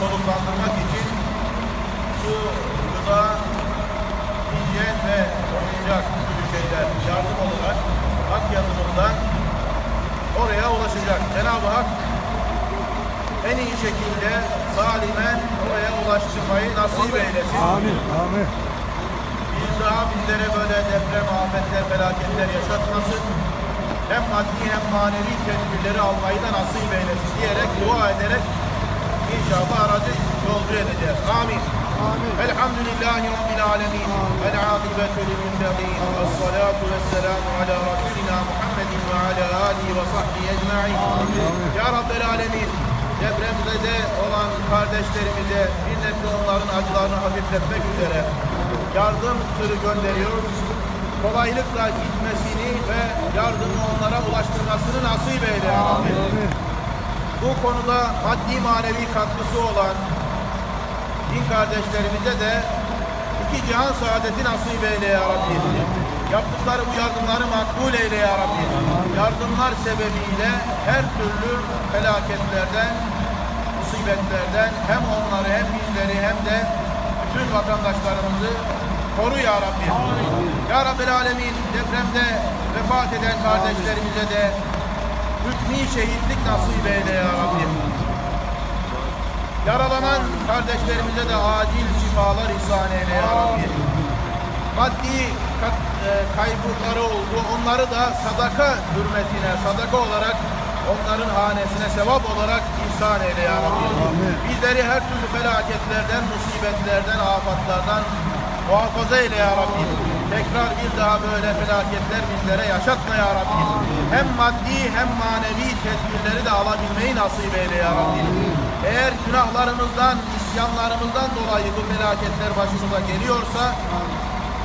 soluklandırmak için su, gıda, hijyen ve oyuncak gibi şeyler yardım olarak hak yatırımından oraya ulaşacak. Cenab-ı Hak en iyi şekilde salimen oraya ulaştırmayı nasip eylesin. Amin. Amin. Bir daha bizlere böyle deprem, afetler, felaketler yaşatmasın. Hem maddi hem manevi tedbirleri almayı da nasip eylesin diyerek dua ederek yolcu edeceğiz. Amin. Amin. Elhamdülillahi Rabbil alemin. El akibetu lil muttaqin. Esselatu vesselamu ala Resulina Muhammedin ve ala alihi ve sahbihi ecma'in. Ya Rabbel alemin. Depremde de olan kardeşlerimize bir nebze onların acılarını hafifletmek üzere yardım tırı gönderiyoruz. Kolaylıkla gitmesini ve yardımı onlara ulaştırmasını nasip eyle. Amin. Bu konuda maddi manevi katkısı olan din kardeşlerimize de iki cihan saadeti nasip eyle ya Rabbi. Yaptıkları bu yardımları makbul eyle ya Rabbi. Yardımlar sebebiyle her türlü felaketlerden, musibetlerden hem onları hem bizleri hem de bütün vatandaşlarımızı koru ya Rabbi. Ya Rabbi Alemin depremde vefat eden kardeşlerimize de hükmü şehitlik nasip eyle ya Rabbi. Yaralanan kardeşlerimize de acil şifalar ihsan eyle ya Rabbi. Maddi kat- e, kayıpları oldu. Onları da sadaka hürmetine, sadaka olarak onların hanesine sevap olarak ihsan eyle ya Rabbi. Amin. Bizleri her türlü felaketlerden, musibetlerden, afatlardan muhafaza eyle ya Rabbi. Tekrar bir daha böyle felaketler bizlere yaşatma ya Rabbi. Hem maddi hem manevi tedbirleri de alabilmeyi nasip eyle ya Rabbi. Eğer günahlarımızdan, isyanlarımızdan dolayı bu felaketler başımıza geliyorsa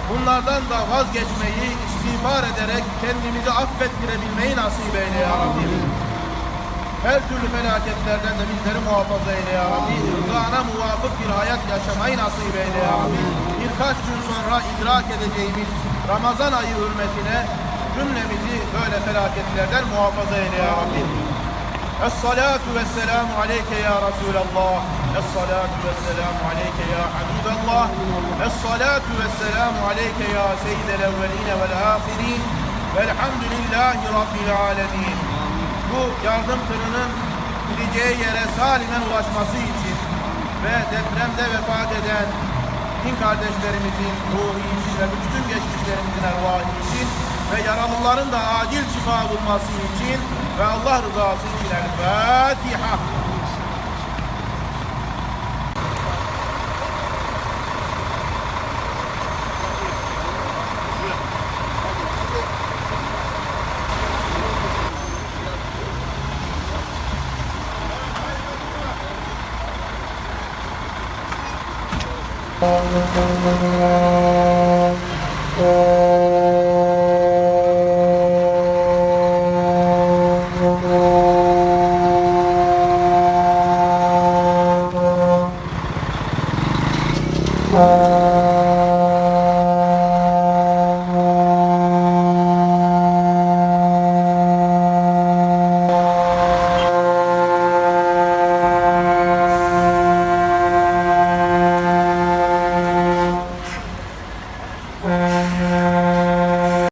bunlardan da vazgeçmeyi, istiğfar ederek kendimizi affettirebilmeyi nasip eyle ya Rabbi. Her türlü felaketlerden de bizleri muhafaza eyle ya Rabbi. Rızana muvafık bir hayat yaşamayı nasip eyle ya Rabbi. Birkaç gün sonra idrak edeceğimiz Ramazan ayı hürmetine cümlemizi böyle felaketlerden muhafaza eyle ya Rabbi. Es-salatu vesselamu aleyke ya Resulallah. Es-salatu vesselamu aleyke ya Habiballah. Es-salatu vesselamu aleyke ya seyyidel evveline vel ahirin. Velhamdülillahi Rabbil alemin. Bu yardım tırının gideceği yere salimen ulaşması için ve depremde vefat eden din kardeşlerimizin ruhu için ve bütün geçmişlerimizin ervahı için ve yaralıların da acil şifa bulması için ve Allah rızası için El Fatiha. Oh.